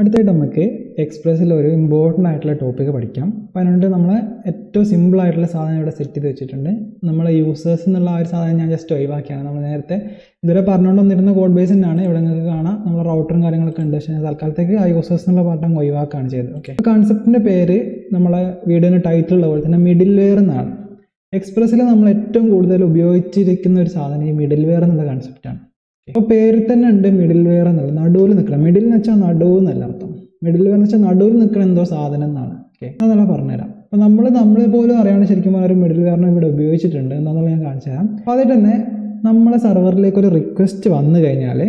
അടുത്തായിട്ട് നമുക്ക് എക്സ്പ്രസ്സിൽ ഒരു ഇമ്പോർട്ടന്റ് ആയിട്ടുള്ള ടോപ്പിക്ക് പഠിക്കാം. അപ്പോൾ അതിനുണ്ട് നമ്മൾ ഏറ്റവും സിമ്പിൾ ആയിട്ടുള്ള സാധനം ഇവിടെ സെറ്റ് ചെയ്ത് വെച്ചിട്ടുണ്ട്. നമ്മൾ യൂസേഴ്സ് എന്നുള്ള ആ ഒരു സാധനം ഞാൻ ജസ്റ്റ് ഒഴിവാക്കിയാണ്. നമ്മൾ നേരത്തെ ഇതുവരെ പറഞ്ഞുകൊണ്ട് വന്നിരുന്ന കോഡ് ബേസ് തന്നെയാണ് ഇവിടെ നിങ്ങൾക്ക് കാണാം. നമ്മൾ റൗട്ടറും കാര്യങ്ങളൊക്കെ ഉണ്ട്. പക്ഷേ തൽക്കാലത്തേക്ക് ആ യൂസേഴ്സ് എന്നുള്ള പാർട്ട് ഒഴിവാക്കുകയാണ് ചെയ്തത്. ഓക്കെ കോൺസെപ്റ്റിന്റെ പേര് നമ്മളെ വീഡിയോന് ടൈറ്റിൽ ഉള്ള പോലെ തന്നെ മിഡിൽ വെയർ എന്നാണ്. എക്സ്പ്രസ്സിൽ നമ്മൾ ഏറ്റവും കൂടുതൽ ഉപയോഗിച്ചിരിക്കുന്ന ഒരു സാധനം ഈ മിഡിൽ വെയർ എന്നുള്ള കൺസെപ്റ്റാണ് അപ്പോൾ പേരിൽ തന്നെ ഉണ്ട് മിഡിൽ വെയർ എന്നുള്ളത്. നടുവിൽ നിൽക്കണം. വെച്ചാൽ നടുവ് എന്നല്ല അർത്ഥം. മിഡിൽ എന്ന് വെച്ചാൽ നടുവിൽ നിൽക്കുന്ന എന്തോ സാധനം എന്നാണ്. ഓക്കെ അതെല്ലാം പറഞ്ഞുതരാം. അപ്പോൾ നമ്മൾ നമ്മളെ പോലും അറിയാണ്ട് ശരിക്കും പറഞ്ഞാൽ മിഡിൽ വെയറിനെ ഇവിടെ ഉപയോഗിച്ചിട്ടുണ്ട്. എന്താണെന്നുള്ള ഞാൻ കാണിച്ചു തരാം അപ്പോൾ അതിൽ തന്നെ നമ്മളെ സെർവറിലേക്ക് ഒരു റിക്വസ്റ്റ് വന്നു കഴിഞ്ഞാൽ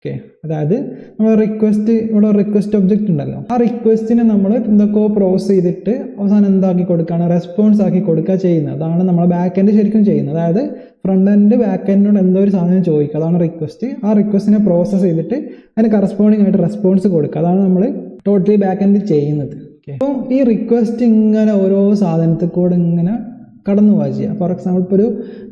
ഓക്കെ അതായത് നമ്മൾ റിക്വസ്റ്റ് ഇവിടെ റിക്വസ്റ്റ് ഒബ്ജക്റ്റ് ഉണ്ടല്ലോ. ആ റിക്വസ്റ്റിനെ നമ്മൾ എന്തൊക്കെയോ പ്രോസസ് ചെയ്തിട്ട് അവസാനം എന്താക്കി കൊടുക്കുകയാണ് റെസ്പോൺസ് ആക്കി കൊടുക്കുക ചെയ്യുന്നത്. അതാണ് നമ്മൾ ബാക്ക് എൻഡ് ശരിക്കും ചെയ്യുന്നത്. അതായത് ഫ്രണ്ട് എൻഡ് ബാക്ക് എൻഡിനോട് എന്തോ ഒരു സാധനം ചോദിക്കുക അതാണ് റിക്വസ്റ്റ് ആ റിക്വസ്റ്റിനെ പ്രോസസ്സ് ചെയ്തിട്ട് അതിന് കറസ്പോണ്ടിങ് ആയിട്ട് റെസ്പോൺസ് കൊടുക്കുക. അതാണ് നമ്മൾ ടോട്ടലി ബാക്ക് എൻഡ് ചെയ്യുന്നത്. അപ്പോൾ ഈ റിക്വസ്റ്റ് ഇങ്ങനെ ഓരോ സാധനത്തിൽ കൂടെ ഇങ്ങനെ കടന്നു പോവുക ചെയ്യുക ഫോർ എക്സാമ്പിൾ ഇപ്പോൾ ഒരു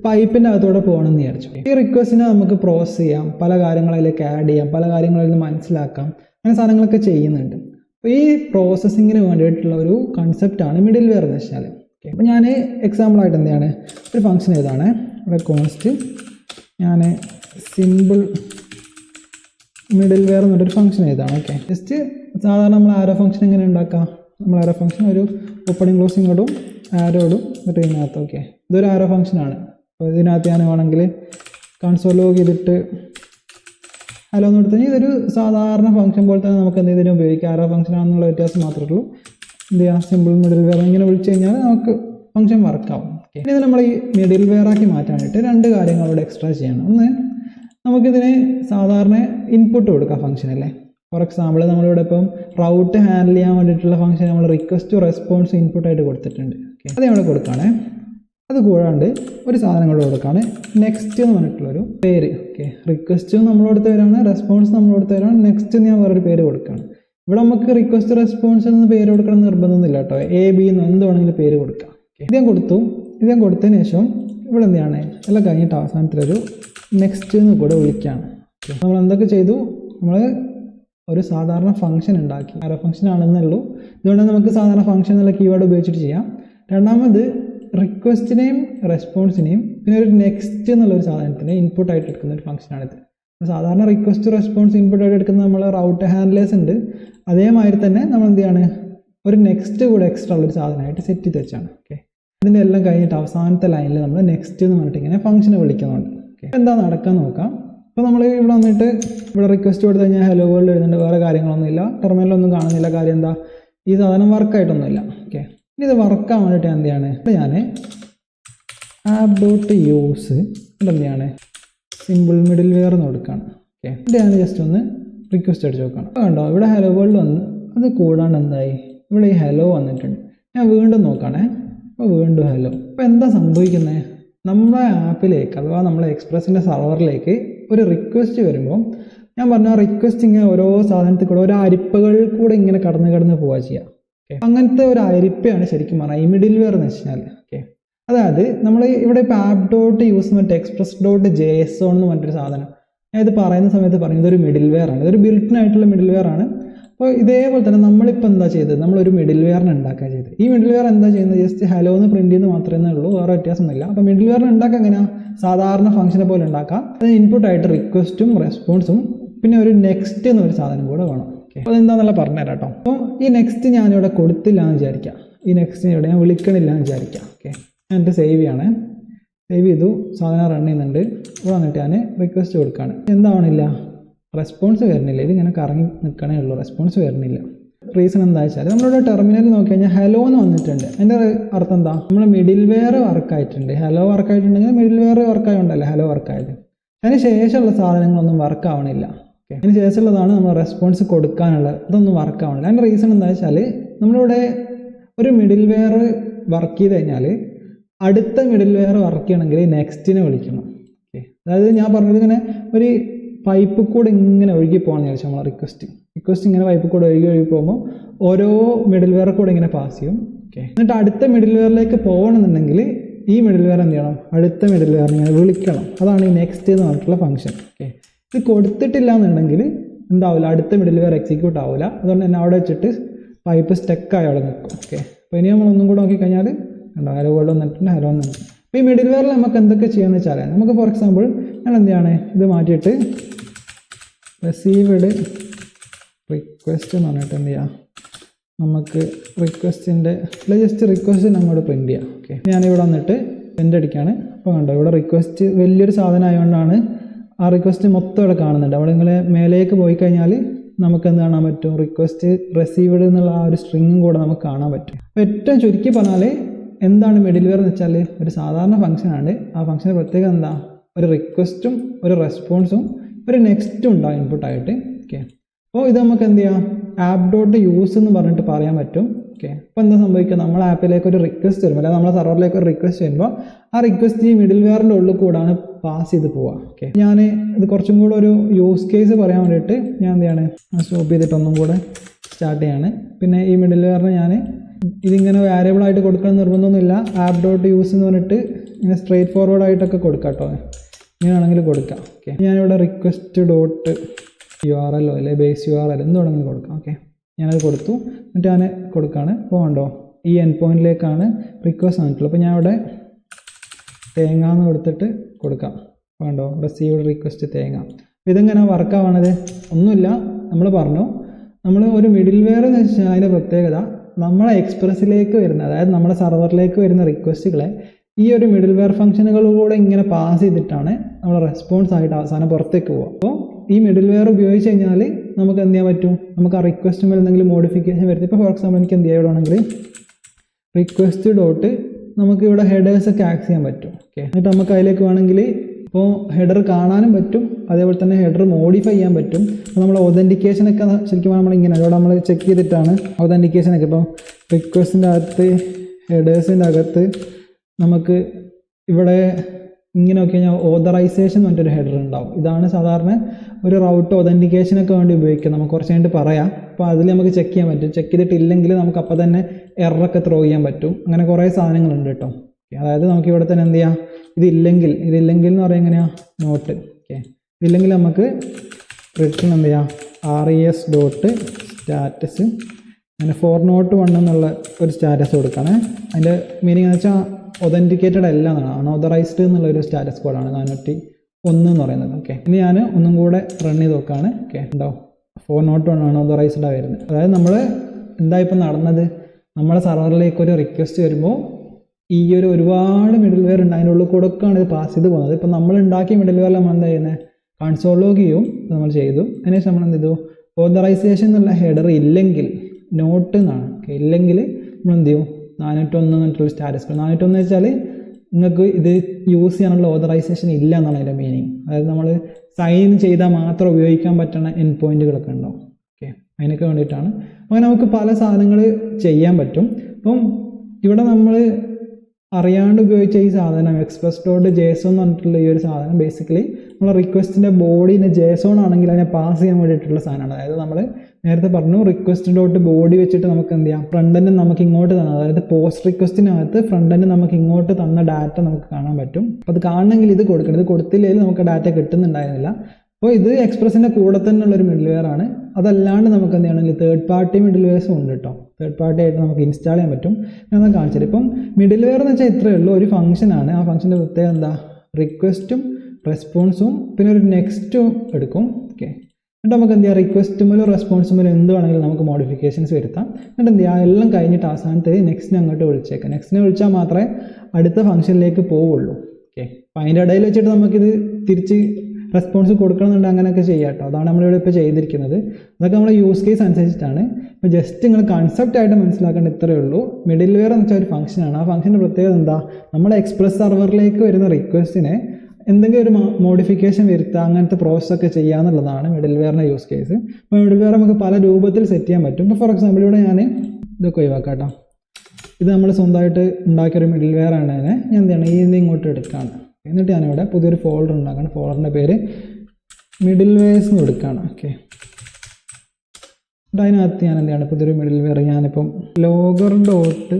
പൈപ്പിന്റെ പോകണം പോകണമെന്ന് വിചാരിച്ചു. ഈ റിക്വസ്റ്റിനെ നമുക്ക് പ്രോസസ് ചെയ്യാം. പല കാര്യങ്ങളിലേക്ക് ആഡ് ചെയ്യാം. പല കാര്യങ്ങളിൽ മനസ്സിലാക്കാം. അങ്ങനെ സാധനങ്ങളൊക്കെ ചെയ്യുന്നുണ്ട്. അപ്പോൾ ഈ പ്രോസസ്സിങ്ങിന് വേണ്ടിയിട്ടുള്ള ഒരു കൺസെപ്റ്റാണ് മിഡിൽ വെയർ എന്ന് വെച്ചാൽ ഓക്കെ അപ്പോൾ ഞാൻ എക്സാമ്പിളായിട്ട് എന്താണ്? ഒരു ഫംഗ്ഷൻ ഏതാണ്? ഇവിടെ കോൺസ്റ്റ് ഞാൻ സിമ്പിൾ മിഡിൽ വെയർ എന്നൊരു ഫംഗ്ഷൻ ഏതാണ് ഓക്കെ ജസ്റ്റ് സാധാരണ നമ്മൾ ആരോ ഫംഗ്ഷൻ എങ്ങനെ ഉണ്ടാക്കാം? നമ്മൾ ആരോ ഫംഗ്ഷൻ ഒരു ഓപ്പണിംഗ് ക്ലോസിംഗ് ഇടും ആരോ ഇടും. എന്നിട്ട് ഇതിനകത്ത് ഓക്കെ ഇതൊരു ആരോ ഫംഗ്ഷനാണ് അപ്പോൾ ഇതിനകത്ത് ഞാൻ വേണമെങ്കിൽ കൺസോൾ ലോഗ് ചെയ്തിട്ട് ഹലോ എന്ന് കൊടുത്തു ഇതൊരു സാധാരണ ഫംഗ്ഷൻ പോലെ തന്നെ നമുക്ക് എന്ത് ഇതിനെ ഉപയോഗിക്കാം. ആരോ ഫംഗ്ഷൻ ആണെന്നുള്ള വ്യത്യാസം മാത്രമേ ഉള്ളൂ. എന്ത് ചെയ്യാം? സിമ്പിൾ മിഡിൽ വെയർ ഇങ്ങനെ വിളിച്ചു കഴിഞ്ഞാൽ നമുക്ക് ഫംഗ്ഷൻ വർക്കാവും ഓക്കെ ഇനി നമ്മൾ ഈ മിഡിൽ വെയർ ആക്കി മാറ്റാനായിട്ട് രണ്ട് കാര്യങ്ങൾ ഇവിടെ എക്സ്ട്രാ ചെയ്യണം. ഒന്ന് നമുക്കിതിന് സാധാരണ ഇൻപുട്ട് കൊടുക്കാം ഫംഗ്ഷൻ അല്ലേ ഫോർ എക്സാമ്പിൾ നമ്മളിവിടെ ഇപ്പം റൗട്ട് ഹാൻഡിൽ ചെയ്യാൻ വേണ്ടിയിട്ടുള്ള ഫംഗ്ഷൻ നമ്മൾ റിക്വസ്റ്റ് റെസ്പോൺസ് ഇൻപുട്ടായിട്ട് കൊടുത്തിട്ടുണ്ട്. ഓക്കെ. അത് നമ്മൾ കൊടുക്കുകയാണേ അത് കൂടാണ്ട് ഒരു സാധനം കൂടെ കൊടുക്കുകയാണ് നെക്സ്റ്റ് എന്ന് പറഞ്ഞിട്ടുള്ളൊരു പേര്. ഓക്കെ. റിക്വസ്റ്റ് നമ്മളോട് തരാണ് റെസ്പോൺസ് നമ്മളോട് തരാണ് നെക്സ്റ്റ് ഞാൻ വേറൊരു പേര് കൊടുക്കുകയാണ് ഇവിടെ നമുക്ക് റിക്വസ്റ്റ് റെസ്പോൺസ് എന്ന് പേര് കൊടുക്കണം നിർബന്ധമൊന്നുമില്ല കേട്ടോ. എ ബി എന്ന് എന്ത് വേണമെങ്കിലും പേര് കൊടുക്കാം. ഇത് ഞാൻ കൊടുത്തു. ഇത് ഞാൻ കൊടുത്തതിന് ശേഷം ഇവിടെ എന്താണ് എല്ലാം കഴിഞ്ഞിട്ട് അവസാനത്തിലൊരു നെക്സ്റ്റ് എന്ന് കൂടെ വിളിക്കുകയാണ് നമ്മൾ എന്തൊക്കെ ചെയ്തു? നമ്മൾ ഒരു സാധാരണ ഫംഗ്ഷൻ ഉണ്ടാക്കി. ആരോ ഫംഗ്ഷൻ ആണെന്നേ ഉള്ളൂ. ഇതുകൊണ്ട് നമുക്ക് സാധാരണ ഫംഗ്ഷൻ എന്നുള്ള കീവേഡ് ഉപയോഗിച്ചിട്ട് ചെയ്യാം. രണ്ടാമത് റിക്വസ്റ്റിനെയും റെസ്പോൺസിനെയും പിന്നെ ഒരു നെക്സ്റ്റ് എന്നുള്ള ഒരു സാധനത്തിന് ഇൻപുട്ട് ആയിട്ട് എടുക്കുന്ന ഒരു ഫംഗ്ഷനാണിത് സാധാരണ റിക്വസ്റ്റ് റെസ്പോൺസ് ഇൻപുട്ട് ആയിട്ട് എടുക്കുന്ന നമ്മൾ റൗട്ട് ഹാൻഡ്ലേഴ്സ് ഉണ്ട്. അതേമാതിരി തന്നെ നമ്മൾ എന്ത് ചെയ്യാണ് ഒരു നെക്സ്റ്റ് കൂടെ എക്സ്ട്രാ ഉള്ളൊരു സാധനമായിട്ട് സെറ്റ് ചെയ്ത് വെച്ചാണ്. ഓക്കെ ഇതിന്റെ എല്ലാം കഴിഞ്ഞിട്ട് അവസാനത്തെ ലൈനിൽ നമ്മൾ നെക്സ്റ്റ് എന്ന് പറഞ്ഞിട്ട് ഇങ്ങനെ ഫംഗ്ഷനെ വിളിക്കുന്നുണ്ട്. ഓക്കെ എന്താ നടക്കാൻ നോക്കാം. അപ്പോൾ നമ്മൾ ഇവിടെ വന്നിട്ട് ഇവിടെ റിക്വസ്റ്റ് കൊടുത്തു കഴിഞ്ഞാൽ ഹലോ വേൾഡ് എഴുതുന്നുണ്ട് വേറെ കാര്യങ്ങളൊന്നുമില്ല. ടെർമിനലൊന്നും കാണുന്നില്ല കാര്യം എന്താ? ഈ സാധനം വർക്കായിട്ടൊന്നുമില്ല ഓക്കെ ഇനി ഇത് വർക്കാൻ വേണ്ടിയിട്ട് എന്ത് ചെയ്യാണ് ഞാൻ ആപ്പ് ഡോട്ട് യൂസ് എന്ത് ചെയ്യാണ് സിമ്പിൾ മിഡിൽ വെയർ എന്ന് കൊടുക്കുകയാണ് ഓക്കെ ഇവിടെ ഞാൻ ജസ്റ്റ് ഒന്ന് റിക്വസ്റ്റ് അടിച്ച് നോക്കണം. കണ്ടോ ഇവിടെ ഹലോ വേൾഡ് വന്ന് അത് കൂടാണ്ട് എന്തായി? ഇവിടെ ഈ ഹലോ വന്നിട്ടുണ്ട്. ഞാൻ വീണ്ടും നോക്കണേ. അപ്പോൾ വീണ്ടും ഹലോ അപ്പോൾ എന്താ സംഭവിക്കുന്നത് നമ്മുടെ ആപ്പിലേക്ക് അഥവാ നമ്മളെ എക്സ്പ്രസിന്റെ സർവറിലേക്ക് ഒരു റിക്വസ്റ്റ് വരുമ്പോൾ ഞാൻ പറഞ്ഞ റിക്വസ്റ്റ് ഇങ്ങനെ ഓരോ സാധനത്തിൽ കൂടെ ഓരോ അരിപ്പകൾ കൂടെ ഇങ്ങനെ കടന്ന് കടന്ന് പോവുക ചെയ്യുക അങ്ങനത്തെ ഒരു അരിപ്പയാണ് ശരിക്കും പറഞ്ഞാൽ ഈ മിഡിൽ വെയർ എന്ന് വെച്ചാൽ ഓക്കെ അതായത് നമ്മൾ ഇവിടെ ഇപ്പോൾ ആപ്പ് ഡോട്ട് യൂസ് മറ്റേ express dot J S on എന്ന് സാധനം. ഞാൻ ഇത് പറയുന്ന സമയത്ത് പറഞ്ഞു ഒരു മിഡിൽ വെയർ ആണ്. ഇതൊരു ബിൽറ്റിൻ ആയിട്ടുള്ള മിഡിൽ വെയർ ആണ്. അപ്പോൾ ഇതേപോലെ തന്നെ നമ്മളിപ്പോൾ എന്താ ചെയ്തത്? നമ്മളൊരു മിഡിൽ വെയറിനെ ഉണ്ടാക്കാൻ ചെയ്തത്. ഈ മിഡിൽ വെയർ എന്താ ചെയ്യുന്നത്? ജസ്റ്റ് ഹലോ എന്ന് പ്രിന്റ് ചെയ്യുന്നത് മാത്രമേ ഉള്ളൂ. വേറെ വ്യത്യാസമൊന്നുമില്ല. അപ്പോൾ മിഡിൽ വെയർ ഉണ്ടാക്കുക എങ്ങനെയാണ് സാധാരണ ഫംഗ്ഷനെ പോലെ ഉണ്ടാക്കാം. അത് ഇൻപുട്ടായിട്ട് റിക്വസ്റ്റും റെസ്പോൺസും പിന്നെ ഒരു നെക്സ്റ്റ് എന്നൊരു സാധനം കൂടെ വേണം. ഓക്കെ. അതെന്താണെന്നുള്ള പറഞ്ഞുതരാം കേട്ടോ അപ്പോൾ ഈ നെക്സ്റ്റ് ഞാനിവിടെ കൊടുത്തില്ല എന്ന് വിചാരിക്കാം. ഈ നെക്സ്റ്റ് ഇവിടെ ഞാൻ വിളിക്കണില്ല എന്ന് വിചാരിക്കാം. ഓക്കെ. ഞാൻ എന്റെ സേവ് ചെയ്യാണ്. സേവ് ചെയ്തു. സാധനം റൺ ചെയ്യുന്നുണ്ട്. ഇവിടെ വന്നിട്ട് ഞാൻ റിക്വസ്റ്റ് കൊടുക്കുകയാണ് എന്താവണില്ല? റെസ്പോൺസ് വരുന്നില്ല. ഇതിങ്ങനെ കറങ്ങി നിൽക്കണേ ഉള്ളൂ. റെസ്പോൺസ് വരുന്നില്ല. റീസൺ എന്താ വെച്ചാൽ നമ്മളിവിടെ ടെർമിനലിൽ നോക്കി കഴിഞ്ഞാൽ ഹലോ എന്ന് വന്നിട്ടുണ്ട്. അതിന്റെ അർത്ഥം എന്താ? നമ്മൾ മിഡിൽ വെയർ വർക്കായിട്ടുണ്ട് ഹലോ വർക്കായിട്ടുണ്ടെങ്കിൽ മിഡിൽ വെയർ വർക്കായതുകൊണ്ടല്ലേ ഹലോ വർക്കായത് അതിന് ശേഷമുള്ള സാധനങ്ങളൊന്നും വർക്ക് ആവണില്ല. ഓക്കെ അതിന് ശേഷമുള്ളതാണ് നമ്മൾ റെസ്പോൺസ് കൊടുക്കാനുള്ളത് അതൊന്നും വർക്ക് ആവണില്ല. അതിന്റെ റീസൺ എന്താ വെച്ചാൽ നമ്മളിവിടെ ഒരു മിഡിൽ വെയർ വർക്ക് ചെയ്ത് കഴിഞ്ഞാൽ അടുത്ത മിഡിൽ വെയർ വർക്ക് ചെയ്യണമെങ്കിൽ നെക്സ്റ്റിനെ വിളിക്കണം. ഓക്കെ അതായത് ഞാൻ പറഞ്ഞത് ഇങ്ങനെ ഒരു പൈപ്പ് കൂടെ ഇങ്ങനെ ഒഴുകി പോകണമെന്ന് വിചാരിച്ചു നമ്മൾ റിക്വസ്റ്റ് റിക്വസ്റ്റ് ഇങ്ങനെ പൈപ്പ് കൂടെ ഒഴുകി ഒഴുകി പോകുമ്പോൾ ഓരോ മിഡിൽ വെയർ കൂടെ ഇങ്ങനെ പാസ് ചെയ്യും. ഓക്കെ എന്നിട്ട് അടുത്ത മിഡിൽ വെയറിലേക്ക് പോകണമെന്നുണ്ടെങ്കിൽ ഈ മിഡിൽ വെയർ എന്ത് ചെയ്യണം? അടുത്ത മിഡിൽ വെയറിനെ ഇങ്ങനെ വിളിക്കണം. അതാണ് ഈ നെക്സ്റ്റ് എന്ന് പറഞ്ഞിട്ടുള്ള ഫംഗ്ഷൻ ഓക്കെ ഇത് കൊടുത്തിട്ടില്ല എന്നുണ്ടെങ്കിൽ എന്താവില്ല അടുത്ത മിഡിൽ വെയർ എക്സിക്യൂട്ട് ആവില്ല അതുകൊണ്ട് തന്നെ അവിടെ വെച്ചിട്ട് പൈപ്പ് സ്റ്റക്കായി അവിടെ നിൽക്കും. ഓക്കെ അപ്പോൾ ഇനി നമ്മൾ ഒന്നും കൂടെ നോക്കിക്കഴിഞ്ഞാൽ കണ്ടോ ഹലോ വേൾഡ് വന്നിട്ടുണ്ട് ഹലോ വന്നിട്ടുണ്ട്. അപ്പോൾ ഈ മിഡിൽ വെയറിൽ നമുക്ക് എന്തൊക്കെ ചെയ്യാമെന്ന് വെച്ചാൽ നമുക്ക് ഫോർ എക്സാമ്പിൾ ഞാൻ എന്താണ് ഇത് മാറ്റിയിട്ട് റിസീവ്ഡ് റിക്വസ്റ്റ് എന്ന് പറഞ്ഞിട്ട് എന്ത് ചെയ്യാം? നമുക്ക് റിക്വസ്റ്റിന്റെ ജസ്റ്റ് റിക്വസ്റ്റ് അങ്ങോട്ട് പ്രിന്റ് ചെയ്യാം. ഓക്കെ ഞാനിവിടെ വന്നിട്ട് പ്രിന്റ് അടിക്കുകയാണ് അപ്പോൾ കണ്ടോ ഇവിടെ റിക്വസ്റ്റ് വലിയൊരു സാധനം ആയതുകൊണ്ടാണ് ആ റിക്വസ്റ്റ് മൊത്തം ഇവിടെ കാണുന്നുണ്ട്. അവിടെ നിങ്ങൾ മേലേക്ക് പോയി കഴിഞ്ഞാൽ നമുക്ക് എന്ത് കാണാൻ പറ്റും? റിക്വസ്റ്റ് റിസീവ്ഡ് എന്നുള്ള ആ ഒരു സ്ട്രിങ്ങും കൂടെ നമുക്ക് കാണാൻ പറ്റും. അപ്പോൾ ഏറ്റവും ചുരുക്കി പറഞ്ഞാൽ എന്താണ് മിഡിൽ വെയർ എന്ന് വെച്ചാൽ ഒരു സാധാരണ ഫംഗ്ഷനാണ് ആ ഫംഗ്ഷന്റെ പ്രത്യേകത എന്താ? ഒരു റിക്വസ്റ്റും ഒരു റെസ്പോൺസും ഒരു നെക്സ്റ്റും ഉണ്ടാവും ഇൻപുട്ടായിട്ട് ഓക്കെ അപ്പോൾ ഇത് നമുക്ക് എന്ത് ചെയ്യാം? ആപ്പ് ഡോട്ട് യൂസ് എന്ന് പറഞ്ഞിട്ട് പറയാൻ പറ്റും. ഓക്കെ അപ്പോൾ എന്താ സംഭവിക്കുക? നമ്മൾ ആപ്പിലേക്ക് ഒരു റിക്വസ്റ്റ് വരുമ്പോൾ അല്ലെങ്കിൽ നമ്മളെ സെർവറിലേക്ക് ഒരു റിക്വസ്റ്റ് വരുമ്പോൾ ആ റിക്വസ്റ്റ് ഈ മിഡിൽ വെയറിന്റെ ഉള്ളിൽ കൂടാണ് പാസ് ചെയ്ത് പോവാം. ഓക്കെ ഞാൻ ഇത് കുറച്ചും കൂടെ ഒരു യൂസ് കേസ് പറയാൻ വേണ്ടിയിട്ട് ഞാൻ എന്ത് ചെയ്യാണ്? സ്റ്റോപ്പ് ചെയ്തിട്ട് ഒന്നും കൂടെ സ്റ്റാർട്ട് ചെയ്യാണ്. പിന്നെ ഈ മിഡിൽ വേറെ ഞാൻ ഇതിങ്ങനെ വാരിയബിൾ ആയിട്ട് കൊടുക്കണം നിർബന്ധമൊന്നുമില്ല. ആപ്പ് ഡോട്ട് യൂസ് എന്ന് പറഞ്ഞിട്ട് ഇങ്ങനെ സ്ട്രേറ്റ് ഫോർവേഡ് ആയിട്ടൊക്കെ കൊടുക്കാം കേട്ടോ. ഇങ്ങനെയാണെങ്കിൽ കൊടുക്കാം. ഓക്കെ ഞാനിവിടെ റിക്വസ്റ്റ് ഡോട്ട് യു ആർ എല്ലോ അല്ലെ? ബേസ് യു ആർ എൽ എന്ത് വേണമെങ്കിൽ കൊടുക്കാം. ഓക്കെ ഞാനത് കൊടുത്തു. എന്നിട്ട് ഞാൻ കൊടുക്കുകയാണ് പോകണ്ടോ ഈ എൻ പോയിന്റിലേക്കാണ് റിക്വസ്റ്റ് വന്നിട്ടുള്ളത്. അപ്പോൾ ഞാൻ ഇവിടെ തേങ്ങ എന്ന് കൊടുത്തിട്ട് കൊടുക്കാം. വേണ്ടോ? റിസീവ്ഡ് റിക്വസ്റ്റ് തേങ്ങ. ഇതെങ്ങനെ വർക്കാവണത് ഒന്നുമില്ല. നമ്മൾ പറഞ്ഞു. നമ്മൾ ഒരു മിഡിൽ വെയർ എന്ന് വെച്ചാൽ അതിന്റെ പ്രത്യേകത നമ്മളെ എക്സ്പ്രസ്സിലേക്ക് വരുന്ന അതായത് നമ്മുടെ സെർവറിലേക്ക് വരുന്ന റിക്വസ്റ്റുകളെ ഈ ഒരു മിഡിൽ വെയർ ഫംഗ്ഷനുകളിലൂടെ ഇങ്ങനെ പാസ് ചെയ്തിട്ടാണ് നമ്മൾ റെസ്പോൺസ് ആയിട്ട് അവസാനം പുറത്തേക്ക് പോകുക അപ്പോൾ ഈ മിഡിൽ വെയർ ഉപയോഗിച്ച് കഴിഞ്ഞാൽ നമുക്ക് എന്ത് ചെയ്യാൻ പറ്റും? നമുക്ക് ആ റിക്വസ്റ്റുമ്പോൾ എന്തെങ്കിലും മോഡിഫിക്കേഷൻ വരുത്തി. ഇപ്പോൾ ഫോർ എക്സാമ്പിൾ എനിക്ക് എന്ത് ചെയ്യണമെങ്കിൽ റിക്വസ്റ്റ് ഡോട്ട് നമുക്ക് ഇവിടെ ഹെഡേഴ്സ് ഒക്കെ ആക്സ് ചെയ്യാൻ പറ്റും. ഓക്കെ എന്നിട്ട് നമുക്ക് അതിലേക്ക് വേണമെങ്കിൽ ഇപ്പോൾ ഹെഡർ കാണാനും പറ്റും. അതേപോലെ തന്നെ ഹെഡർ മോഡിഫൈ ചെയ്യാൻ പറ്റും. അപ്പോൾ നമ്മൾ ഒതന്റിക്കേഷൻ ഒക്കെ ശരിക്കും നമ്മൾ ഇങ്ങനെ. അതോടെ നമ്മൾ ചെക്ക് ചെയ്തിട്ടാണ് ഒതന്റിക്കേഷൻ ഒക്കെ. ഇപ്പോൾ റിക്വസ്റ്റിന്റെ അകത്ത് ഹെഡേഴ്സിന്റെ അകത്ത് നമുക്ക് ഇവിടെ ഇങ്ങനെ ഞാൻ ഓതറൈസേഷൻ പറഞ്ഞിട്ടൊരു ഹെഡർ ഉണ്ടാവും. ഇതാണ് സാധാരണ ഒരു റൗട്ട് ഒതന്റിക്കേഷനൊക്കെ വേണ്ടി ഉപയോഗിക്കുക നമുക്ക് കുറച്ച് കഴിഞ്ഞിട്ട് പറയാം. അപ്പോൾ അതിൽ നമുക്ക് ചെക്ക് ചെയ്യാൻ പറ്റും. ചെക്ക് ചെയ്തിട്ടില്ലെങ്കിൽ നമുക്ക് അപ്പോൾ തന്നെ എററൊക്കെ ത്രോ ചെയ്യാൻ പറ്റും. അങ്ങനെ കുറേ സാധനങ്ങളുണ്ട് കേട്ടോ. അതായത് നമുക്ക് ഇവിടെ തന്നെ എന്ത് ചെയ്യാം ഇതില്ലെങ്കിൽ ഇതില്ലെങ്കിൽ എന്ന് പറയാം എങ്ങനെയാണ് നോട്ട് ഓക്കെ ഇല്ലെങ്കിൽ നമുക്ക് റിട്ടേൺ എന്ത് ചെയ്യാം R E S dot status അങ്ങനെ ഫോർ നോട്ട് വൺ എന്നുള്ള ഒരു സ്റ്റാറ്റസ് കൊടുക്കണേ. അതിന്റെ മീനിങ് എന്ന് വെച്ചാൽ ഒതന്റിക്കേറ്റഡ് അല്ല എന്നാണ് അൺഓതറൈസ്ഡ് എന്നുള്ള ഒരു സ്റ്റാറ്റസ് കോഡാണ് നാനൂറ്റി ഒന്ന് എന്ന് പറയുന്നത്. ഓക്കെ ഇനി ഞാൻ ഒന്നും കൂടെ റൺ ചെയ്ത് നോക്കുകയാണ് ഓക്കെ ഉണ്ടോ? ഫോർ നോട്ട് വൺ അൺഓതറൈസ്ഡാണ് വരുന്നത്. അതായത് നമ്മൾ എന്താ ഇപ്പം നടന്നത്? നമ്മുടെ സെർവറിലേക്ക് ഒരു റിക്വസ്റ്റ് വരുമ്പോൾ ഈ ഒരു ഒരുപാട് മിഡിൽ വെയർ ഉണ്ട്. അതിന്റെ ഉള്ളിൽ കൊടുക്കുകയാണ് ഇത് പാസ് ചെയ്ത് പോകുന്നത്. ഇപ്പം നമ്മൾ ഉണ്ടാക്കിയ മിഡിൽ വെയർ നമ്മൾ എന്താ ചെയ്യുന്നത് കൺസോളോഗ് ചെയ്യും. നമ്മൾ ചെയ്തു. അതിനുശേഷം നമ്മൾ എന്ത് ചെയ്തു? ഓതറൈസേഷൻ എന്നുള്ള ഹെഡർ ഇല്ലെങ്കിൽ നോട്ട് എന്നാണ്. ഇല്ലെങ്കിൽ നമ്മൾ എന്ത് ചെയ്യും? നാനൂറ്റൊന്ന് എന്നിട്ടുള്ള സ്റ്റാറ്റസ് കോഡ് നാനൂറ്റൊന്ന് വെച്ചാൽ നിങ്ങൾക്ക് ഇത് യൂസ് ചെയ്യാനുള്ള ഓതറൈസേഷൻ ഇല്ല എന്നാണ് അതിന്റെ മീനിങ് അതായത് നമ്മൾ സൈൻ ചെയ്താൽ മാത്രം ഉപയോഗിക്കാൻ പറ്റുന്ന എൻ പോയിന്റുകളൊക്കെ ഉണ്ടാവും. ഓക്കെ അതിനൊക്കെ വേണ്ടിയിട്ടാണ്. അങ്ങനെ നമുക്ക് പല സാധനങ്ങൾ ചെയ്യാൻ പറ്റും. അപ്പം ഇവിടെ നമ്മൾ അറിയാണ്ട് ഉപയോഗിച്ച ഈ സാധനം എക്സ്പ്രസ് ഡോട്ട് ജേസോൺ എന്ന് പറഞ്ഞിട്ടുള്ള ഈ ഒരു സാധനം ബേസിക്കലി നമ്മൾ റിക്വസ്റ്റിന്റെ ബോഡിനെ ജേസോൺ ആണെങ്കിൽ അതിനെ പാസ് ചെയ്യാൻ വേണ്ടിയിട്ടുള്ള സാധനമാണ്. അതായത് നമ്മൾ നേരത്തെ പറഞ്ഞു റിക്വസ്റ്റ് ഡോട്ട് ബോഡി വെച്ചിട്ട് നമുക്ക് എന്ത് ചെയ്യാം? ഫ്രണ്ട് എൻഡ് നമുക്ക് ഇങ്ങോട്ട് തന്ന അതായത് പോസ്റ്റ് റിക്വസ്റ്റിനകത്ത് ഫ്രണ്ട് എൻഡ് നമുക്ക് ഇങ്ങോട്ട് തന്ന ഡാറ്റ നമുക്ക് കാണാൻ പറ്റും. അപ്പോൾ അത് കാണണമെങ്കിൽ ഇത് കൊടുക്കണം. ഇത് കൊടുത്തില്ലെങ്കിൽ നമുക്ക് ഡാറ്റ കിട്ടുന്നുണ്ടായിരുന്നില്ല. അപ്പോൾ ഇത് എക്സ്പ്രസിന്റെ കൂടെ തന്നെയുള്ളൊരു മിഡിൽ വെയർ ആണ്. അതല്ലാണ്ട് നമുക്ക് എന്ത് ചെയ്യണമെങ്കിൽ തേർഡ് പാർട്ടി മിഡിൽ വെയർസും ഉണ്ട് കേട്ടോ തേർഡ് പാർട്ടി ആയിട്ട് നമുക്ക് ഇൻസ്റ്റാൾ ചെയ്യാൻ പറ്റും. ഞാൻ കാണിച്ചത് ഇപ്പം മിഡിൽ വെയർ എന്ന് വെച്ചാൽ ഇത്രയേ ഉള്ളൂ. ഒരു ഫംഗ്ഷനാണ് ആ ഫംഗ്ഷന്റെ പ്രത്യേകത എന്താ? റിക്വസ്റ്റും റെസ്പോൺസും പിന്നെ ഒരു നെക്സ്റ്റും എടുക്കും. ഓക്കെ എന്നിട്ട് നമുക്ക് എന്ത് ചെയ്യാം? റിക്വസ്റ്റുമല്ലോ റെസ്പോൺസുമല്ലോ എന്ത് വേണമെങ്കിലും നമുക്ക് മോഡിഫിക്കേഷൻസ് വരുത്താം. എന്നിട്ട് എന്ത് ചെയ്യാം? എല്ലാം കഴിഞ്ഞിട്ട് അവസാനത്തെ നെക്സ്റ്റിനെ അങ്ങോട്ട് വിളിച്ചേക്കാം. നെക്സ്റ്റിനെ വിളിച്ചാൽ മാത്രമേ അടുത്ത ഫംഗ്ഷനിലേക്ക് പോവുള്ളൂ. ഓക്കെ അപ്പം അതിന്റെ ഇടയിൽ വെച്ചിട്ട് നമുക്കിത് തിരിച്ച് റെസ്പോൺസ് കൊടുക്കണമെന്നുണ്ട് അങ്ങനെയൊക്കെ ചെയ്യാം കേട്ടോ അതാണ് നമ്മളിവിടെ ഇപ്പോൾ ചെയ്തിരിക്കുന്നത്. അതൊക്കെ നമ്മുടെ യൂസ് കേസ് അനുസരിച്ചിട്ടാണ്. ഇപ്പോൾ ജസ്റ്റ് നിങ്ങൾ കൺസെപ്റ്റ് ആയിട്ട് മനസ്സിലാക്കേണ്ട ഇത്രയേ ഉള്ളൂ. മിഡിൽ വെയർ എന്ന് വെച്ചാൽ ഒരു ഫംഗ്ഷനാണ് ആ ഫംഗ്ഷന്റെ പ്രത്യേകത എന്താ? നമ്മുടെ എക്സ്പ്രസ് സെർവറിലേക്ക് വരുന്ന റിക്വസ്റ്റിനെ എന്തെങ്കിലും ഒരു മോഡിഫിക്കേഷൻ വരുത്തുക അങ്ങനത്തെ പ്രോസസ്സ് ഒക്കെ ചെയ്യാന്നുള്ളതാണ് മിഡിൽ വെയറിന്റെ യൂസ് കേസ് അപ്പോൾ മിഡിൽ വെയർ നമുക്ക് പല രൂപത്തിൽ സെറ്റ് ചെയ്യാൻ പറ്റും. ഇപ്പോൾ ഫോർ എക്സാമ്പിൾ ഇവിടെ ഞാൻ ഇതൊക്കെ ഒഴിവാക്കാം കേട്ടോ ഇത് നമ്മൾ സ്വന്തമായിട്ട് ഉണ്ടാക്കിയൊരു മിഡിൽ വെയർ ആണ്. ഞാൻ എന്താണ് ഈ ഇങ്ങോട്ട് എടുക്കുകയാണ് എന്നിട്ട് ഞാനിവിടെ പുതിയൊരു ഫോൾഡർ ഉണ്ടാക്കണം. ഫോൾഡറിന്റെ പേര് മിഡിൽ വേസ് എന്ന് കൊടുക്കുകയാണ് ഓക്കെ അതിനകത്ത് ഞാൻ എന്താണ് പുതിയൊരു മിഡിൽ വെയർ ഞാനിപ്പം logger dot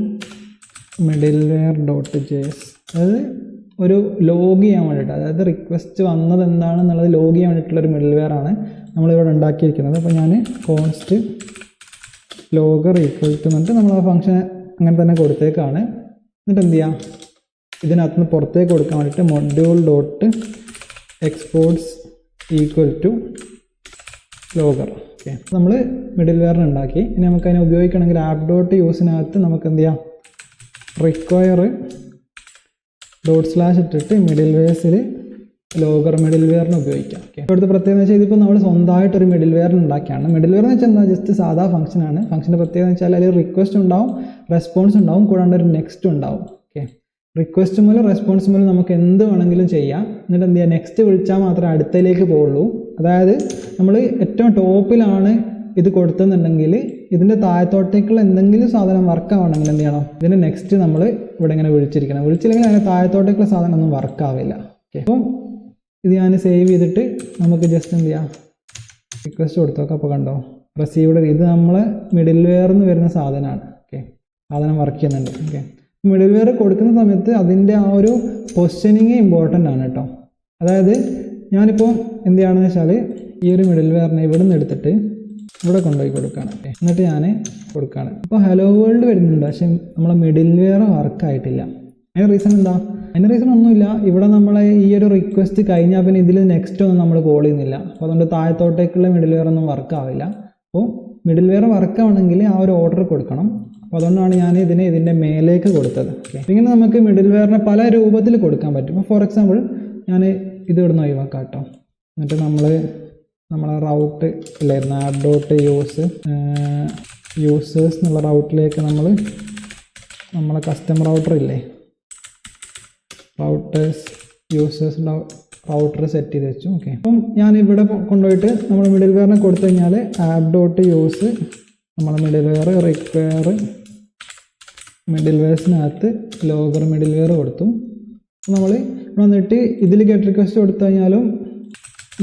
middleware dot JS അതായത് ഒരു ലോഗ് ചെയ്യാൻ വേണ്ടിയിട്ട് അതായത് റിക്വസ്റ്റ് വന്നത് എന്താണെന്നുള്ളത് ലോഗ് ചെയ്യാൻ വേണ്ടിയിട്ടുള്ള ഒരു മിഡിൽ വെയർ ആണ് നമ്മളിവിടെ ഉണ്ടാക്കിയിരിക്കുന്നത്. അപ്പോൾ ഞാൻ കോൺസ്റ്റ് ലോഗർ ഈക്വൽ ടു എന്നിട്ട് നമ്മൾ ആ ഫംഗ്ഷൻ അങ്ങനെ തന്നെ കൊടുത്തേക്കാണ്. എന്നിട്ട് എന്ത് ചെയ്യാം? ഇതിനകത്ത് നിന്ന് പുറത്തേക്ക് കൊടുക്കാൻ വേണ്ടിയിട്ട് module dot exports equal to logger okay നമ്മൾ മിഡിൽ വെയറിന് ഉണ്ടാക്കി. ഇനി നമുക്കതിനെ ഉപയോഗിക്കണമെങ്കിൽ ആപ്പ് ഡോട്ട് യൂസിനകത്ത് നമുക്ക് എന്ത് ചെയ്യാം റിക്വയർ ഡോട്ട് സ്ലാഷ് ഇട്ടിട്ട് മിഡിൽ വെയർസിൽ ലോഗർ മിഡിൽ വെയറിന് ഉപയോഗിക്കാം. ഓക്കെ ഇവിടുത്തെ പ്രത്യേകത എന്ന് വെച്ചാൽ ഇതിപ്പോൾ നമ്മൾ സ്വന്തമായിട്ട് ഒരു മിഡിൽ വെയർ ഉണ്ടാക്കിയാണ്. മിഡിൽ വെയർ എന്ന് വെച്ചാൽ എന്താ? ജസ്റ്റ് സാധാ ഫംഗ്ഷനാണ് ഫംഗ്ഷന്റെ പ്രത്യേകത എന്ന് വെച്ചാൽ അതിൽ റിക്വസ്റ്റ് ഉണ്ടാവും റെസ്പോൺസ് ഉണ്ടാവും കൂടാണ്ട് ഒരു നെക്സ്റ്റ് ഉണ്ടാവും. ഓക്കെ റിക്വസ്റ്റ് മൂലം റെസ്പോൺസ് മൂലം നമുക്ക് എന്ത് വേണമെങ്കിലും ചെയ്യാം. എന്നിട്ട് എന്ത് ചെയ്യുക നെക്സ്റ്റ് വിളിച്ചാൽ മാത്രമേ അടുത്തയിലേക്ക് പോവുള്ളൂ. അതായത് നമ്മൾ ഏറ്റവും ടോപ്പിലാണ് ഇത് കൊടുത്തെന്നുണ്ടെങ്കിൽ ഇതിന്റെ താഴത്തോട്ടേക്കുള്ള എന്തെങ്കിലും സാധനം വർക്ക് ആവണമെങ്കിൽ എന്ത് ചെയ്യണം? ഇതിന്റെ നെക്സ്റ്റ് നമ്മൾ ഇവിടെ ഇങ്ങനെ വിളിച്ചിരിക്കണം. വിളിച്ചില്ലെങ്കിൽ അതിന് താഴത്തോട്ടേക്കുള്ള സാധനം ഒന്നും വർക്ക് ആവില്ല ഓക്കെ അപ്പം ഇത് ഞാൻ സേവ് ചെയ്തിട്ട് നമുക്ക് ജസ്റ്റ് എന്ത് ചെയ്യാം? റിക്വസ്റ്റ് കൊടുത്തോക്കെ. അപ്പോൾ കണ്ടോ? റിസീവ്ഡ് ഇത് നമ്മൾ മിഡിൽ വെയർ എന്ന് വരുന്ന സാധനമാണ്. ഓക്കെ സാധനം വർക്ക് ചെയ്യുന്നുണ്ട്. ഓക്കെ മിഡിൽ വെയർ കൊടുക്കുന്ന സമയത്ത് അതിന്റെ ആ ഒരു പൊസിഷനിങ് ഇമ്പോർട്ടന്റ് ആണ് കേട്ടോ. അതായത് ഞാനിപ്പോൾ എന്ത് ചെയ്യുകയാണെന്ന് വെച്ചാൽ ഈ ഒരു മിഡിൽ വെയറിനെ ഇവിടെ നിന്ന് എടുത്തിട്ട് ഇവിടെ കൊണ്ടുപോയി കൊടുക്കുകയാണ് എന്നിട്ട് ഞാൻ കൊടുക്കുകയാണ് ഇപ്പോൾ ഹലോ വേൾഡ് വരുന്നുണ്ട്. പക്ഷേ നമ്മളെ മിഡിൽ വെയർ വർക്ക് ആയിട്ടില്ല. അതിന് റീസൺ എന്താ? അതിന് റീസൺ ഒന്നുമില്ല. ഇവിടെ നമ്മളെ ഈ ഒരു റിക്വസ്റ്റ് കഴിഞ്ഞാൽ പിന്നെ ഇതിൽ നെക്സ്റ്റ് ഒന്നും നമ്മൾ കോൾ ചെയ്യുന്നില്ല. അപ്പോൾ അതുകൊണ്ട് താഴത്തോട്ടേക്കുള്ള മിഡിൽ വെയർ ഒന്നും വർക്ക് ആവില്ല. അപ്പോൾ മിഡിൽ വെയർ വർക്ക് ആവണമെങ്കിൽ ആ ഒരു ഓർഡർ കൊടുക്കണം. അപ്പോൾ അതുകൊണ്ടാണ് ഞാൻ ഇതിനെ ഇതിന്റെ മേലേക്ക് കൊടുത്തത്. ഇങ്ങനെ നമുക്ക് മിഡിൽ വെയറിനെ പല രൂപത്തിൽ കൊടുക്കാൻ പറ്റും. ഇപ്പോൾ ഫോർ എക്സാമ്പിൾ ഞാൻ ഇത് ഇവിടുന്ന് ഒഴിവാക്കാം കേട്ടോ എന്നിട്ട് നമ്മൾ നമ്മളെ റൗട്ട് ഇല്ലായിരുന്നു ഡോട്ട് യൂസ് യൂസേഴ്സ് എന്നുള്ള റൗട്ടിലേക്ക് നമ്മൾ നമ്മളെ കസ്റ്റമർ റൗട്ടർ ഇല്ലേ? റൗട്ടേഴ്സ് യൂസേഴ്സ് റൗട്ടർ സെറ്റ് ചെയ്ത് വെച്ചു. ഓക്കെ അപ്പം ഞാൻ ഇവിടെ കൊണ്ടുപോയിട്ട് നമ്മൾ മിഡിൽ വെയറിനെ കൊടുത്തു കഴിഞ്ഞാൽ ആപ്പ് ഡോട്ട് യൂസ് നമ്മൾ മിഡിൽ വെയർ റിക്വയർ മിഡിൽ വെയർസിനകത്ത് ലോഗർ മിഡിൽ വെയർ കൊടുത്തു നമ്മൾ വന്നിട്ട് ഇതിൽ ഗെറ്റ് റിക്വസ്റ്റ് കൊടുത്തു കഴിഞ്ഞാലും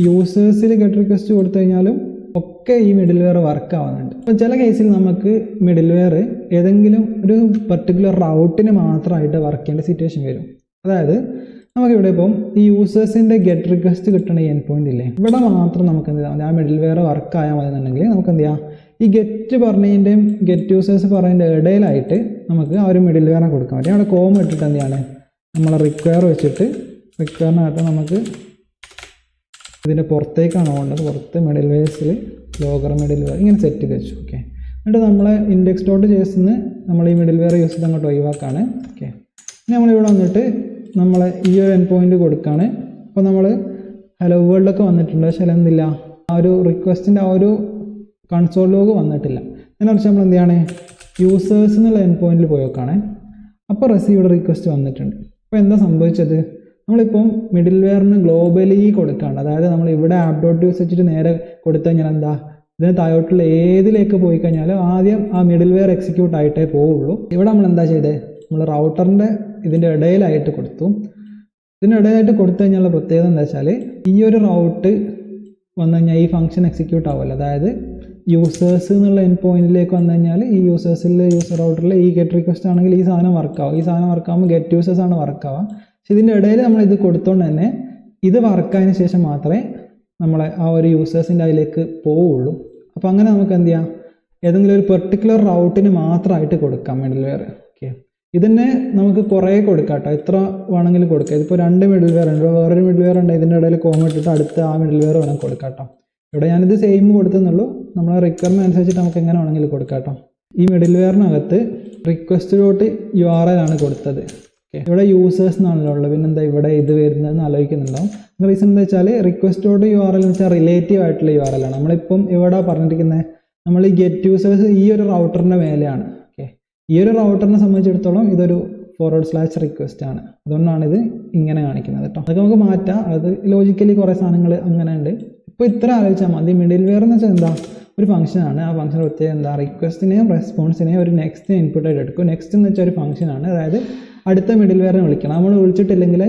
യൂസേഴ്സിൽ ഗെറ്റ് റിക്വസ്റ്റ് കൊടുത്തു കഴിഞ്ഞാലും ഒക്കെ ഈ മിഡിൽ വെയർ വർക്ക് ആവുന്നുണ്ട്. അപ്പോൾ ചില കേസിൽ നമുക്ക് മിഡിൽ വെയർ ഏതെങ്കിലും ഒരു പർട്ടിക്കുലർ റൗട്ടിന് മാത്രമായിട്ട് വർക്ക് ചെയ്യേണ്ട സിറ്റുവേഷൻ വരും. അതായത് നമുക്കിവിടെ ഇപ്പം ഈ യൂസേഴ്സിന്റെ ഗെറ്റ് റിക്വസ്റ്റ് കിട്ടണ എൻ പോയിന്റ് ഇല്ലേ? ഇവിടെ മാത്രം നമുക്ക് എന്ത് ചെയ്യാം ആ മിഡിൽ വെയർ വർക്ക് ആയാൽ മതി എന്നുണ്ടെങ്കിൽ നമുക്ക് എന്ത് ചെയ്യാം? ഈ ഗെറ്റ് പറഞ്ഞതിന്റെയും ഗെറ്റ് യൂസേഴ്സ് പറഞ്ഞതിന്റെ ഇടയിലായിട്ട് നമുക്ക് ആ ഒരു മിഡിൽ വെയറിനെ കൊടുക്കാൻ പറ്റും. അവിടെ കോം ഇട്ടിട്ട് ചെയ്യാണ്? നമ്മൾ റിക്വയർ വെച്ചിട്ട് റിക്വയറിനകത്ത് നമുക്ക് ഇതിന്റെ പുറത്തേക്കാണ് പോകേണ്ടത്. പുറത്ത് മിഡിൽ വേസിൽ ലോഗർ മിഡിൽ വെയർ ഇങ്ങനെ സെറ്റ് ചെയ്ത് വെച്ചു. ഓക്കെ എന്നിട്ട് നമ്മൾ ഇൻഡെക്സ് ഡോട്ട് ചേർന്ന് നമ്മൾ ഈ മിഡിൽ വെയർ യൂസ് ചെയ്ത് അങ്ങോട്ട് ഒഴിവാക്കാണ്. ഓക്കെ പിന്നെ നമ്മളിവിടെ വന്നിട്ട് നമ്മൾ ഈ ഒരു എൻ പോയിന്റ് കൊടുക്കുകയാണ് അപ്പോൾ നമ്മൾ ഹലോ വേൾഡൊക്കെ വന്നിട്ടുണ്ട്. പക്ഷേ എന്തില്ല ആ ഒരു റിക്വസ്റ്റിന്റെ ആ ഒരു കൺസോൾ ലോഗ് വന്നിട്ടില്ല. വെച്ചാൽ നമ്മൾ എന്ത് ചെയ്യാണ്? യൂസേഴ്സ് എന്നുള്ള എൻ പോയിന്റിൽ പോയി അപ്പോൾ റിസീവ്ഡ് റിക്വസ്റ്റ് വന്നിട്ടുണ്ട്. അപ്പോൾ എന്താ സംഭവിച്ചത്? നമ്മളിപ്പം മിഡിൽ വെയറിന് ഗ്ലോബലി കൊടുക്കുകയാണ് അതായത് നമ്മൾ ഇവിടെ ആപ്പ് ഡോട്ട് യൂസ് വെച്ചിട്ട് നേരെ കൊടുത്തു കഴിഞ്ഞാൽ എന്താ? ഇതിന് താഴോട്ടുള്ള ഏതിലേക്ക് പോയി കഴിഞ്ഞാലും ആദ്യം ആ മിഡിൽ വെയർ എക്സിക്യൂട്ട് ആയിട്ടേ പോവുള്ളൂ. ഇവിടെ നമ്മൾ എന്താ ചെയ്തത് നമ്മൾ റൗട്ടറിന്റെ ഇതിന്റെ ഇടയിലായിട്ട് കൊടുത്തു. ഇതിന്റെ ഇടയിലായിട്ട് കൊടുത്തു കഴിഞ്ഞാലുള്ള പ്രത്യേകത എന്താ വെച്ചാൽ ഈ ഒരു റൗട്ട് വന്നു കഴിഞ്ഞാൽ ഈ ഫംഗ്ഷൻ എക്സിക്യൂട്ട് ആവുമല്ലോ. അതായത് യൂസേഴ്സ് എന്നുള്ള എൻ പോയിന്റിലേക്ക് വന്നു കഴിഞ്ഞാൽ ഈ യൂസേഴ്സിലെ യൂസർ റൗട്ടറിൽ ഈ ഗെറ്റ് റിക്വസ്റ്റ് ആണെങ്കിൽ ഈ സാധനം വർക്ക് ആവുക ഈ സാധനം വർക്ക് ആകുമ്പോൾ ഗെറ്റ് യൂസേഴ്സ് ആണ് വർക്ക് ആവുക. പക്ഷെ ഇതിന്റെ ഇടയിൽ നമ്മൾ ഇത് കൊടുത്തോണ്ട് തന്നെ ഇത് വർക്കായതിനു ശേഷം മാത്രമേ നമ്മളെ ആ ഒരു യൂസേഴ്സിന്റെ അതിലേക്ക് പോവുള്ളൂ. അപ്പോൾ അങ്ങനെ നമുക്ക് എന്ത് ചെയ്യാം? ഏതെങ്കിലും ഒരു പെർട്ടിക്കുലർ റൗട്ടിന് മാത്രമായിട്ട് കൊടുക്കാം മിഡിൽ വെയർ ഓക്കെ ഇതിനെ നമുക്ക് കുറേ കൊടുക്കാം കേട്ടോ എത്ര വേണമെങ്കിലും കൊടുക്കാം. ഇതിപ്പോൾ രണ്ട് മിഡിൽ വെയർ ഉണ്ട്. വേറൊരു മിഡിൽ വെയർ ഉണ്ട്. ഇതിന്റെ ഇടയിൽ കോമ ഇട്ടിട്ട് അടുത്ത ആ മിഡിൽ വെയർ വേണം കൊടുക്കാം കേട്ടോ ഇവിടെ ഞാനിത് സെയിം കൊടുത്തെന്നുള്ളൂ നമ്മളെ റിക്വയർമെന്റ് അനുസരിച്ചിട്ട് നമുക്ക് എങ്ങനെ വേണമെങ്കിലും കൊടുക്കാം കേട്ടോ. ഈ മിഡിൽ വെയറിനകത്ത് request dot U R L ആണ് കൊടുത്തത്. ഓക്കെ ഇവിടെ യൂസേഴ്സ് എന്നാണല്ലോ ഉള്ളത്. പിന്നെന്താ ഇവിടെ ഇത് വരുന്നതെന്ന് ആലോചിക്കുന്നുണ്ടാവും. റീസൺ എന്താ വെച്ചാൽ request dot U R L എന്ന് വെച്ചാൽ റിലേറ്റീവ് ആയിട്ടുള്ള യു ആർ എൽ ആണ്. നമ്മളിപ്പം ഇവിടെ പറഞ്ഞിരിക്കുന്നത് നമ്മൾ ഈ ഗെറ്റ് യൂസേഴ്സ് ഈ ഒരു റൗട്ടറിന്റെ മേലെയാണ്. ഓക്കെ ഈ ഒരു റൗട്ടറിനെ സംബന്ധിച്ചിടത്തോളം ഇതൊരു ഫോർവേഡ് സ്ലാഷ് റിക്വസ്റ്റ് ആണ്. അതുകൊണ്ടാണ് ഇത് ഇങ്ങനെ കാണിക്കുന്നത് കേട്ടോ. അതൊക്കെ നമുക്ക് മാറ്റാം. അത് ലോജിക്കലി കുറേ സാധനങ്ങൾ അങ്ങനെ ഉണ്ട് ഇപ്പോൾ ഇത്ര ആലോചിച്ചാൽ മതി. മിഡിൽ വെയർ എന്ന് വെച്ചാൽ എന്താ? ഒരു ഫംഗ്ഷനാണ് ആ ഫംഗ്ഷൻ പ്രത്യേകം എന്താ റിക്വസ്റ്റിനെയും റെസ്പോൺസിനെയും ഒരു നെക്സ്റ്റ് ഇൻപുട്ടായിട്ട് എടുക്കും. നെക്സ്റ്റ് എന്ന് വെച്ചാൽ ഒരു ഫംഗ്ഷനാണ് അതായത് അടുത്ത മിഡിൽ വെയറിനെ വിളിക്കണം നമ്മൾ വിളിച്ചിട്ടില്ലെങ്കിൽ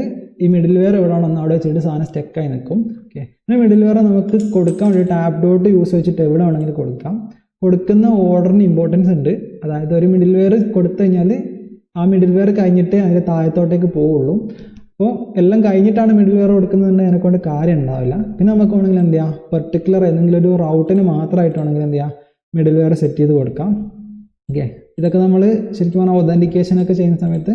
ഈ മിഡിൽ വെയർ എവിടെയാണെന്ന് അവിടെ വെച്ചിട്ട് സാധനം സ്റ്റെക്കായി നിൽക്കും ഓക്കെ പിന്നെ മിഡിൽ വെയർ നമുക്ക് കൊടുക്കാൻ വേണ്ടിയിട്ട് ആപ്പ് ഡോട്ട് യൂസ് വെച്ചിട്ട് എവിടെ വേണമെങ്കിലും കൊടുക്കാം. കൊടുക്കുന്ന ഓർഡറിന് ഇമ്പോർട്ടൻസ് ഉണ്ട്. അതായത് ഒരു മിഡിൽ വെയർ കൊടുത്തു കഴിഞ്ഞാൽ ആ മിഡിൽ വെയർ കഴിഞ്ഞിട്ടേ അതിന്റെ താഴത്തോട്ടേക്ക് പോവുള്ളൂ. അപ്പോൾ എല്ലാം കഴിഞ്ഞിട്ടാണ് മിഡിൽ വെയർ കൊടുക്കുന്നതെങ്കിൽ അതിനെക്കൊണ്ട് കാര്യം ഉണ്ടാവില്ല പിന്നെ നമുക്ക് വേണമെങ്കിൽ എന്ത് ചെയ്യാം? പെർട്ടിക്കുലർ ഏതെങ്കിലും ഒരു റൗട്ടിന് മാത്രമായിട്ട് വേണമെങ്കിൽ എന്ത് ചെയ്യാം? മിഡിൽ വെയർ സെറ്റ് ചെയ്ത് കൊടുക്കാം. ഓക്കെ ഇതൊക്കെ നമ്മൾ ശരിക്കും പറഞ്ഞാൽ ഒതന്റിക്കേഷൻ ഒക്കെ ചെയ്യുന്ന സമയത്ത്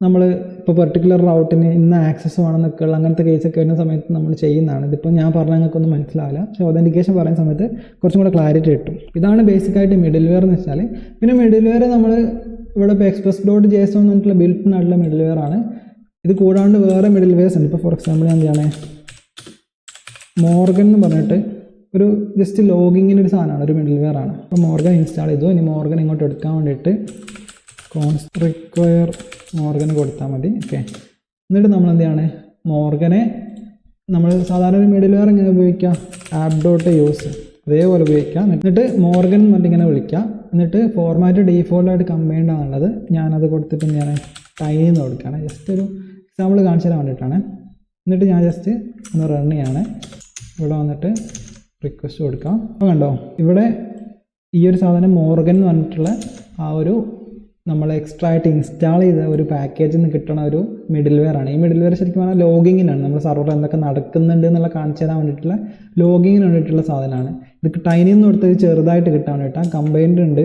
നമ്മൾ ഇപ്പോൾ പെർട്ടിക്കുലർ റൗട്ടിന് ഇന്ന ആക്സസ് വേണമെന്നൊക്കെ ഉള്ള അങ്ങനത്തെ കേസൊക്കെ വരുന്ന സമയത്ത് നമ്മൾ ചെയ്യുന്നതാണ്. ഇതിപ്പോൾ ഞാൻ പറഞ്ഞാൽ നിങ്ങൾക്കൊന്നും മനസ്സിലാവില്ല. പക്ഷേ ഒതന്റിക്കേഷൻ പറയുന്ന സമയത്ത് കുറച്ചും കൂടെ ക്ലാരിറ്റി കിട്ടും. ഇതാണ് ബേസിക്കായിട്ട് മിഡിൽ വെയർ എന്ന് വെച്ചാൽ പിന്നെ മിഡിൽ വെയർ നമ്മൾ ഇവിടെ ഇപ്പോൾ എക്സ്പ്രസ് ഡോട്ട് ജെ എസ് എന്ന് പറഞ്ഞിട്ടുള്ള ബിൽറ്റ് ആയിട്ടുള്ള മിഡിൽ വെയർ ആണ്. ഇത് കൂടാണ്ട് വേറെ മിഡിൽ വേഴ്സ് ഉണ്ട്. ഇപ്പോൾ ഫോർ എക്സാമ്പിൾ ഞാൻ എന്താണ്? മോർഗൻ എന്ന് പറഞ്ഞിട്ട് ഒരു ജസ്റ്റ് ലോഗിങ്ങിന്റെ ഒരു സാധനമാണ്. ഒരു മിഡിൽ വെയർ ആണ്. അപ്പോൾ മോർഗൻ ഇൻസ്റ്റാൾ ചെയ്തു. ഇനി മോർഗൻ ഇങ്ങോട്ട് എടുക്കാൻ വേണ്ടിയിട്ട് കോൺസ് റിക്വയർ മോർഗന് കൊടുത്താൽ മതി. ഓക്കെ എന്നിട്ട് നമ്മൾ എന്താണ്? മോർഗനെ നമ്മൾ സാധാരണ ഒരു മിഡിൽ വെയർ എങ്ങനെ ഉപയോഗിക്കാം? ആപ്പ് ഡോട്ട് യൂസ് അതേപോലെ ഉപയോഗിക്കാം. എന്നിട്ട് മോർഗൻ എന്ന് ഇങ്ങനെ വിളിക്കാം. എന്നിട്ട് ഫോർമാറ്റ് ഡീഫോൾട്ടായിട്ട് കമ്പൈൻഡ് ആണുള്ളത് ഞാനത് കൊടുത്തിട്ട് എന്താണ്? ടൈനിന്ന് കൊടുക്കുകയാണ് ജസ്റ്റ് ഒരു എക്സാമ്പിൾ കാണിച്ചു തരാൻ വേണ്ടിയിട്ടാണ്. എന്നിട്ട് ഞാൻ ജസ്റ്റ് ഒന്ന് റൺ ചെയ്യാണ്. ഇവിടെ വന്നിട്ട് റിക്വസ്റ്റ് കൊടുക്കാം. അപ്പോൾ കണ്ടോ ഇവിടെ ഈ ഒരു സാധനം മോർഗൻ എന്ന് പറഞ്ഞിട്ടുള്ള ആ ഒരു നമ്മൾ എക്സ്ട്രാ ആയിട്ട് ഇൻസ്റ്റാൾ ചെയ്ത ഒരു പാക്കേജിൽ നിന്ന് കിട്ടുന്ന ഒരു മിഡിൽ വെയർ ആണ്. ഈ മിഡിൽ വെയർ ശരിക്കും പറഞ്ഞാൽ ലോഗിങ്ങിനാണ് നമ്മൾ സർവർ എന്തൊക്കെ നടക്കുന്നുണ്ട് എന്നുള്ള കാണിച്ചു തരാൻ വേണ്ടിയിട്ടുള്ള ലോഗിങ്ങിന് വേണ്ടിയിട്ടുള്ള സാധനമാണ്. ഇത് ടൈനിൽ നിന്ന് കൊടുത്തത് ചെറുതായിട്ട് കിട്ടാൻ വേണ്ടിയിട്ടാണ് കമ്പൈൻഡ് ഉണ്ട്.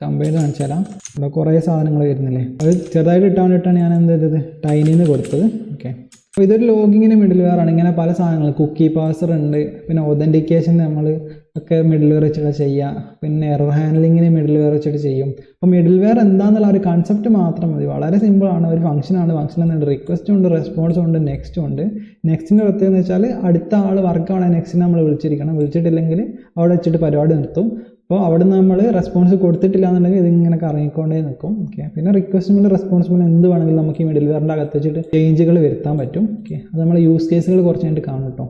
കമ്പൈൻഡ് കാണിച്ചു തരാം ഇവിടെ കുറേ സാധനങ്ങൾ വരുന്നില്ലേ? അത് ചെറുതായിട്ട് കിട്ടാൻ വേണ്ടിയിട്ടാണ് ഞാൻ എന്ത് ചെയ്തത്? ടൈനിൽ നിന്ന് കൊടുത്തത്. ഓക്കെ അപ്പോൾ ഇതൊരു ലോഗിങ്ങിന് മിഡിൽ വെയർ ആണ്. ഇങ്ങനെ പല സാധനങ്ങൾ. കുക്കി പാസർ ഉണ്ട്. പിന്നെ ഒതന്റിക്കേഷൻ നമ്മൾ ഒക്കെ മിഡിൽ വെയർ വെച്ചിട്ട് ചെയ്യുക പിന്നെ എറർ ഹാൻഡ്ലിങ്ങിന് മിഡിൽ വെയർ വെച്ചിട്ട് ചെയ്യും. അപ്പോൾ മിഡിൽ വെയർ എന്താണെന്നുള്ള ഒരു കൺസെപ്റ്റ് മാത്രം മതി. വളരെ സിമ്പിൾ ആണ്. ഒരു ഫംഗ്ഷനാണ് ഫംഗ്ഷൻ എന്നുണ്ട് റിക്വസ്റ്റും ഉണ്ട് റെസ്പോൺസ് ഉണ്ട് നെക്സ്റ്റ് ഉണ്ട്. നെക്സ്റ്റിന്റെ പ്രത്യേകത എന്ന് വെച്ചാൽ അടുത്ത ആൾ വർക്കാണ് നെക്സ്റ്റിന് നമ്മൾ വിളിച്ചിരിക്കണം. വിളിച്ചിട്ടില്ലെങ്കിൽ അവിടെ വെച്ചിട്ട് പരിപാടി നിർത്തും. അപ്പോൾ അവിടെ നിന്ന് നമ്മൾ റെസ്പോൺസ് കൊടുത്തിട്ടില്ല എന്നുണ്ടെങ്കിൽ ഇതിങ്ങനെ കറങ്ങിക്കൊണ്ടേ നിൽക്കും. ഓക്കെ പിന്നെ റിക്വസ്റ്റ് മുന്നേ റെസ്പോൺസ് റെസ്പോൺസിബിൾ എന്ത് വേണമെങ്കിലും നമുക്ക് ഈ മിഡിൽ വെയറിന്റെ അകത്ത് വെച്ചിട്ട് ചേഞ്ചുകൾ വരുത്താൻ പറ്റും. ഓക്കെ അത് നമ്മൾ യൂസ് കേസുകൾ കുറച്ച് കഴിഞ്ഞിട്ട് കാണും കേട്ടോ